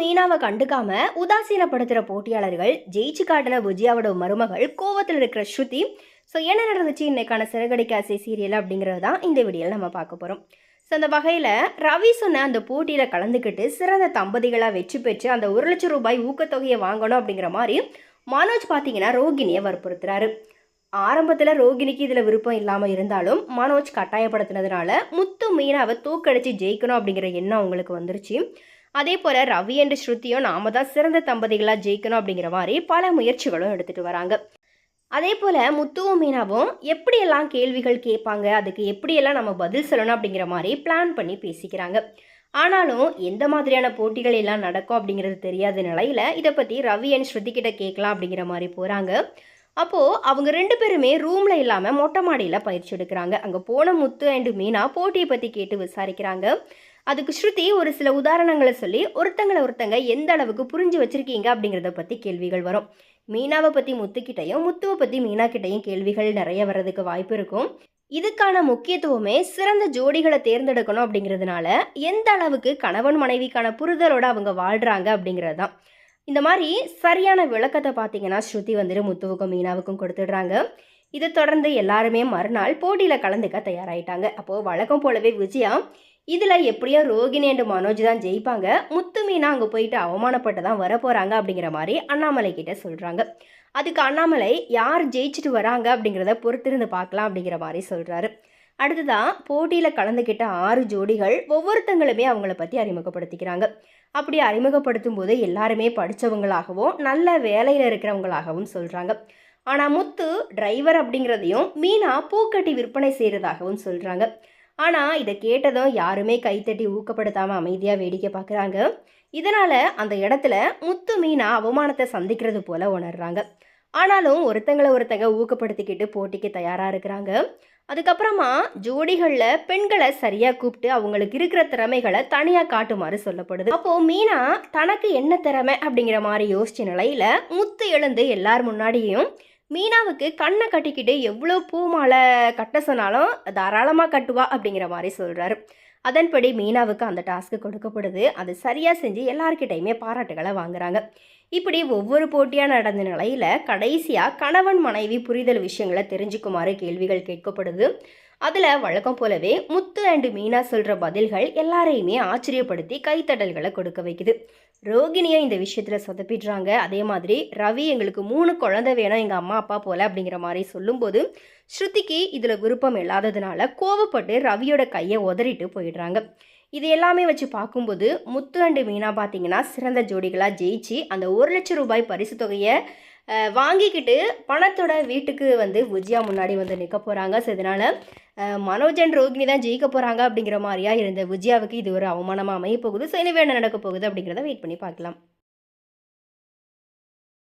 மீனாவை கண்டுக்காம உதாசீனப்படுத்துகிற போட்டியாளர்கள் ஜெயிச்சு காட்டின விஜயாவோட மருமகள் கோவத்தில் இருக்கிற ஸ்ருதி. ஸோ என்ன நடந்துச்சு? இன்னைக்கான சிறகடிக்காசை சீரியல் அப்படிங்கிறது தான் இந்த வீடியோவில் நம்ம பார்க்க போகிறோம் ஸோ அந்த வகையில் ரவி சொன்ன அந்த போட்டியில் கலந்துக்கிட்டு சிறந்த தம்பதிகளாக வெற்றி பெற்று அந்த ஒரு லட்சம் ரூபாய் ஊக்கத்தொகையை வாங்கணும் அப்படிங்கிற மாதிரி மனோஜ் பார்த்தீங்கன்னா ரோகிணியை வற்புறுத்துறாரு. ஆரம்பத்தில் ரோகிணிக்கு இதில் விருப்பம் இல்லாமல் இருந்தாலும் மனோஜ் கட்டாயப்படுத்தினதுனால முத்து மீனாவை தூக்கடிச்சு ஜெயிக்கணும் அப்படிங்கிற எண்ணம் அவங்களுக்கு வந்துருச்சு. அதே போல் ரவி என்று ஸ்ருதியும் நாம தான் சிறந்த தம்பதிகளாக ஜெயிக்கணும் அப்படிங்கிற மாதிரி பல முயற்சிகளும் எடுத்துகிட்டு வராங்க. அதே போல் முத்துவும் மீனாவும் எப்படியெல்லாம் கேள்விகள் கேட்பாங்க அதுக்கு எப்படியெல்லாம் நம்ம பதில் சொல்லணும் அப்படிங்கிற மாதிரி பிளான் பண்ணி பேசிக்கிறாங்க. ஆனாலும் எந்த மாதிரியான போட்டிகள் எல்லாம் நடக்கும் அப்படிங்கிறது தெரியாத நிலையில் இதை பற்றி ரவி அண்ட் ஸ்ருதி கிட்ட கேட்கலாம் அப்படிங்கிற மாதிரி போகிறாங்க அப்போது அவங்க ரெண்டு பேருமே ரூமில் இல்லாமல் மொட்டை மாடியில் பயிற்சி எடுக்கிறாங்க. அங்கே போன முத்து அண்டு மீனா போட்டியை பற்றி கேட்டு விசாரிக்கிறாங்க. அதுக்கு ஸ்ருதி ஒரு சில உதாரணங்களை சொல்லி ஒருத்தங்களை ஒருத்தங்க எந்த அளவுக்கு புரிஞ்சு வச்சிருக்கீங்க அப்படிங்கிறத பற்றி கேள்விகள் வரும். மீனாவை பற்றி முத்துக்கிட்டையும் முத்துவை பற்றி மீனா கிட்டையும் கேள்விகள் நிறைய வர்றதுக்கு வாய்ப்பு இருக்கும். இதுக்கான முக்கியத்துவமே சிறந்த ஜோடிகளை தேர்ந்தெடுக்கணும் அப்படிங்கிறதுனால எந்த அளவுக்கு கணவன் மனைவிக்கான புரிதலோடு அவங்க வாழ்கிறாங்க அப்படிங்கிறது தான் இந்த மாதிரி சரியான விளக்கத்தை பார்த்தீங்கன்னா ஸ்ருதி வந்துட்டு முத்துவுக்கும் மீனாவுக்கும் கொடுத்துடுறாங்க. இதை தொடர்ந்து எல்லாருமே மறுநாள் போட்டியில் கலந்துக்க தயாராகிட்டாங்க அப்போது வழக்கம் போலவே விஜயா இதில் எப்படியோ ரோகிணி அண்டு மனோஜ் தான் ஜெயிப்பாங்க. முத்து மீனா அங்கே போயிட்டு அவமானப்பட்டு தான் வர போகிறாங்க அப்படிங்கிற மாதிரி அண்ணாமலை கிட்ட சொல்கிறாங்க அதுக்கு அண்ணாமலை யார் ஜெயிச்சுட்டு வராங்க அப்படிங்கிறத பொறுத்திருந்து பார்க்கலாம் அப்படிங்கிற மாதிரி சொல்கிறாரு அடுத்ததான் போட்டியில் கலந்துக்கிட்ட ஆறு ஜோடிகள் ஒவ்வொருத்தங்களுமே அவங்கள பற்றி அறிமுகப்படுத்திக்கிறாங்க. அப்படி அறிமுகப்படுத்தும் போது எல்லாருமே படித்தவங்களாகவும் நல்ல வேலையில் இருக்கிறவங்களாகவும் சொல்கிறாங்க ஆனால் முத்து டிரைவர் அப்படிங்கிறதையும் மீனா பூக்கட்டி விற்பனை செய்கிறதாகவும் சொல்கிறாங்க ஆனால் இதை கேட்டதும் யாருமே கைத்தட்டி ஊக்கப்படுத்தாமல் அமைதியாக வேடிக்கை பார்க்குறாங்க. இதனால் அந்த இடத்துல முத்து மீனா அவமானத்தை சந்திக்கிறது போல உணர்றாங்க. ஆனாலும் ஒருத்தங்களை ஒருத்தங்க ஊக்கப்படுத்திக்கிட்டு போட்டிக்கு தயாராக இருக்கிறாங்க. அதுக்கப்புறமா ஜோடிகளில் பெண்களை சரியாக கூப்பிட்டு அவங்களுக்கு இருக்கிற திறமைகளை தனியாக காட்டுமாறு சொல்லப்படுது. அப்போது மீனா தனக்கு என்ன திறமை? அப்படிங்கிற மாதிரி யோசிச்ச நிலையில் முத்து எழுந்து எல்லார் முன்னாடியும் மீனாவுக்கு கண்ணை கட்டிக்கிட்டு எவ்வளோ பூ மாலை கட்ட சொன்னாலும் தாராளமாக கட்டுவா அப்படிங்கிற மாதிரி சொல்கிறாரு அதன்படி மீனாவுக்கு அந்த டாஸ்க்கு கொடுக்கப்படுது. அது சரியாக செஞ்சு எல்லார்கிட்டையுமே பாராட்டுகளை வாங்குறாங்க. இப்படி ஒவ்வொரு போட்டியாக நடந்த நிலையில் கடைசியாக கணவன் மனைவி புரிதல் விஷயங்களை தெரிஞ்சுக்குமாறு கேள்விகள் கேட்கப்படுது. அதில் வழக்கம் போலவே முத்து அண்டு மீனா சொல்கிற பதில்கள் எல்லாரையுமே ஆச்சரியப்படுத்தி கைத்தடல்களை கொடுக்க வைக்குது. ரோகிணியை இந்த விஷயத்தில் சொதப்பிடுறாங்க. அதே மாதிரி ரவி எங்களுக்கு மூணு குழந்தை வேணும் எங்கள் அம்மா அப்பா போல் அப்படிங்கிற மாதிரி சொல்லும்போது ஸ்ருதிக்கு இதில் விருப்பம் இல்லாததுனால கோவப்பட்டு ரவியோட கையை உதறிட்டு போயிடுறாங்க. இது எல்லாமே வச்சு பார்க்கும்போது முத்து அண்டு மீனா பார்த்தீங்கன்னா சிறந்த ஜோடிகளாக ஜெயிச்சு அந்த ஒரு லட்சம் ரூபாய் பரிசு தொகையை வாங்கிக்கிட்டு பணத்தோட வீட்டுக்கு வந்து விஜயா முன்னாடி வந்து நிற்க போகிறாங்க ஸோ இதனால் மனோஜ் அண்ட் ரோகிணி தான் ஜெயிக்க போகிறாங்க அப்படிங்கிற மாதிரியா இருந்த விஜயாவுக்கு இது ஒரு அவமானமாக அமைய போகுது. ஸோ இனிவே என்ன நடக்க போகுது அப்படிங்கிறத வெயிட் பண்ணி பார்க்கலாம்.